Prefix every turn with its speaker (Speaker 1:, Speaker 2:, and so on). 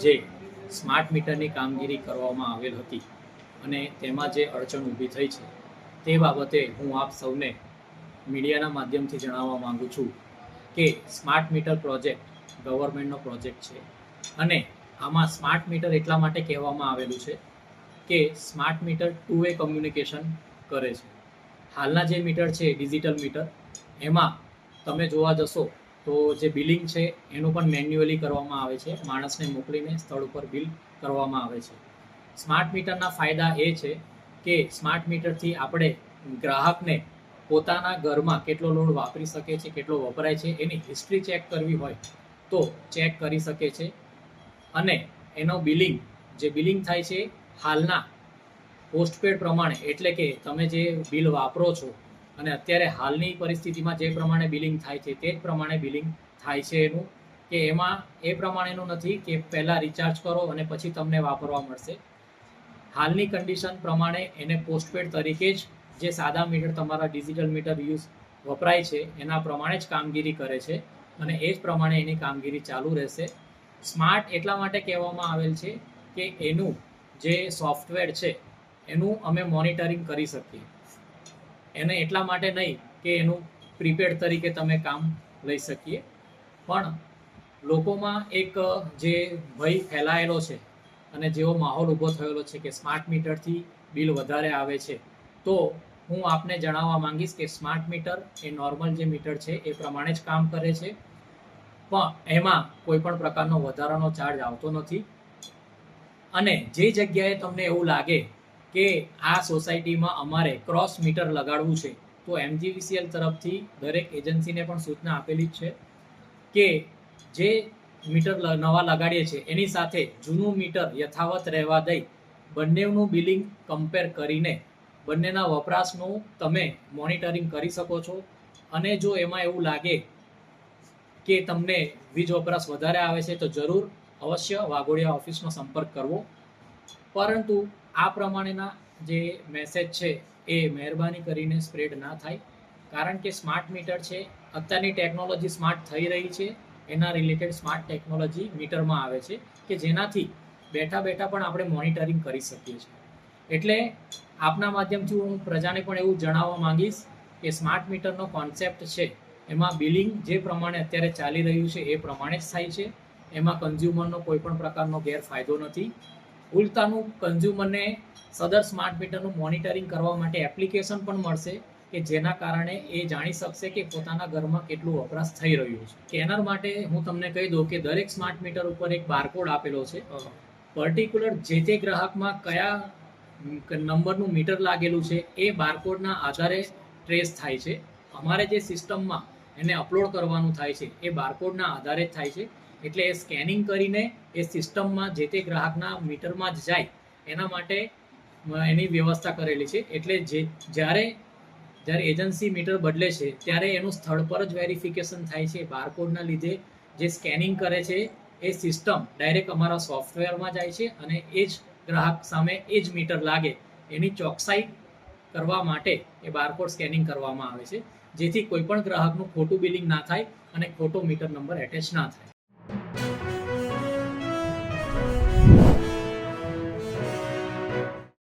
Speaker 1: જે સ્માર્ટ મીટરની કામગીરી કરવામાં આવેલ હતી અને તેમાં જે અડચણ ઊભી થઈ છે તે બાબતે હું આપ સૌને મીડિયાના માધ્યમથી જણાવવા માગું છું કે સ્માર્ટ મીટર પ્રોજેક્ટ ગવર્મેન્ટનો પ્રોજેક્ટ છે અને આમાં સ્માર્ટ મીટર એટલા માટે કહેવામાં આવેલું છે કે smart meter two way communication કરે છે. હાલના જે મીટર છે, ડિજિટલ મીટર, એમાં તમે જોવા જશો તો જે બિલિંગ છે, એનું પણ મેન્યુઅલી કરવામાં આવે છે. માણસને મોકલીને સ્થળ ઉપર બિલ કરવામાં આવે છે. સ્માર્ટ મીટરના ફાયદા એ છે કે સ્માર્ટ મીટરથી આપણે ગ્રાહકને પોતાના ઘરમાં કેટલો લોડ વાપરી શકે છે, કેટલો વપરાય છે, એની હિસ્ટ્રી ચેક કરવી હોય તો ચેક કરી શકે છે. અને એનો બિલિંગ, જે બિલિંગ થાય છે હાલના પોસ્ટપેડ પ્રમાણે, એટલે કે તમે જે બિલ વાપરો છો અને અત્યારે હાલની પરિસ્થિતિમાં જે પ્રમાણે બિલિંગ થાય છે તે જ પ્રમાણે બિલિંગ થાય છે એનું, કે એમાં એ પ્રમાણેનું નથી કે પહેલાં રિચાર્જ કરો અને પછી તમને વાપરવા મળશે. હાલની કન્ડિશન પ્રમાણે એને પોસ્ટપેડ તરીકે જ જે સાદા મીટર તમારા ડિજિટલ મીટર યુઝ વપરાય છે, એના પ્રમાણે જ કામગીરી કરે છે અને એ જ પ્રમાણે એની કામગીરી ચાલુ રહેશે. સ્માર્ટ એટલા માટે કહેવામાં આવેલ છે કે એનું જે સોફ્ટવેર છે, એનું અમે મોનિટરિંગ કરી શકીએ. એને એટલા માટે નહીં કે એનું પ્રીપેડ તરીકે તમે કામ લઈ શકીએ. પણ લોકોમાં એક, જે ભય ફેલાયેલો છે અને જેવો માહોલ ઊભો થયેલો છે કે સ્માર્ટ મીટરથી બિલ વધારે આવે છે, તો હું આપને જણાવવા માંગીશ કે સ્માર્ટ મીટર એ નોર્મલ જે મીટર છે એ પ્રમાણે જ કામ કરે છે. પણ એમાં કોઈ પણ પ્રકારનો વધારાનો ચાર્જ આવતો નથી. અને જે જગ્યાએ તમને એવું લાગે કે આ સોસાયટીમાં અમારે ક્રોસ મીટર લગાડવું છે, તો એમજીવીસીએલ તરફથી દરેક એજન્સીને પણ સૂચના આપેલી જ છે કે જે મીટર નવા લગાડીએ છીએ, એની સાથે જૂનું મીટર યથાવત રહેવા દઈ બંનેનું બિલિંગ કમ્પેર કરીને બંનેના વપરાશનું તમે મોનિટરિંગ કરી શકો છો. અને જો એમાં એવું લાગે કે તમને વીજ વપરાશ વધારે આવે છે, તો જરૂર અવશ્ય વાઘોડિયા ઓફિસનો સંપર્ક કરવો. પરંતુ આ પ્રમાણેના જે મેસેજ છે એ મહેરબાની કરીને સ્પ્રેડ ના થાય. કારણ કે સ્માર્ટ મીટર છે, અત્યારની ટેકનોલોજી સ્માર્ટ થઈ રહી છે, એના રિલેટેડ સ્માર્ટ ટેકનોલોજી મીટરમાં આવે છે, કે જેનાથી બેઠા બેઠા પણ આપણે મોનિટરિંગ કરી શકીએ છીએ. એટલે આપના માધ્યમથી હું પ્રજાને પણ એવું જણાવવા માંગીશ કે સ્માર્ટ મીટરનો કોન્સેપ્ટ છે, એમાં બિલિંગ જે પ્રમાણે અત્યારે ચાલી રહ્યું છે એ પ્રમાણે જ થાય છે. એમાં કન્ઝ્યુમરનો કોઈ પણ પ્રકારનો ગેરફાયદો નથી. ઉલટાનું કન્ઝ્યુમરને સદર સ્માર્ટ મીટરનું મોનિટરિંગ કરવા માટે એપ્લિકેશન પણ મળશે કે જેના કારણે એ જાણી શકશે કે પોતાના ઘરમાં કેટલું વપરાશ થઈ રહ્યું છે. સ્કેનર માટે હું તમને કહી દઉં કે દરેક સ્માર્ટ મીટર ઉપર એક બારકોડ આપેલો છે. પર્ટિક્યુલર જે તે ગ્રાહકમાં કયા નંબરનું મીટર લાગેલું છે એ બારકોડના આધારે ટ્રેસ થાય છે. અમારે જે સિસ્ટમમાં એને અપલોડ કરવાનું થાય છે એ બારકોડના આધારે જ થાય છે. એટલે એ સ્કેનિંગ કરીને એ સિસ્ટમમાં જે તે ગ્રાહકના મીટરમાં જ જાય, એના માટે એની વ્યવસ્થા કરેલી છે. એટલે જે, જ્યારે જ્યારે એજન્સી મીટર બદલે છે, ત્યારે એનું સ્થળ પર જ વેરિફિકેશન થાય છે. બારકોડના લીધે જે સ્કેનિંગ કરે છે, એ સિસ્ટમ ડાયરેક્ટ અમારા સોફ્ટવેરમાં જાય છે અને એ જ ગ્રાહક સામે એ જ મીટર લાગે. એની ચોકસાઈ કરવા માટે એ બારકોડ સ્કેનિંગ કરવામાં આવે છે. જેથી કોઈપણ ગ્રાહકનું ખોટું બિલિંગ ના થાય અને ખોટો મીટર નંબર એટેચ ના થાય.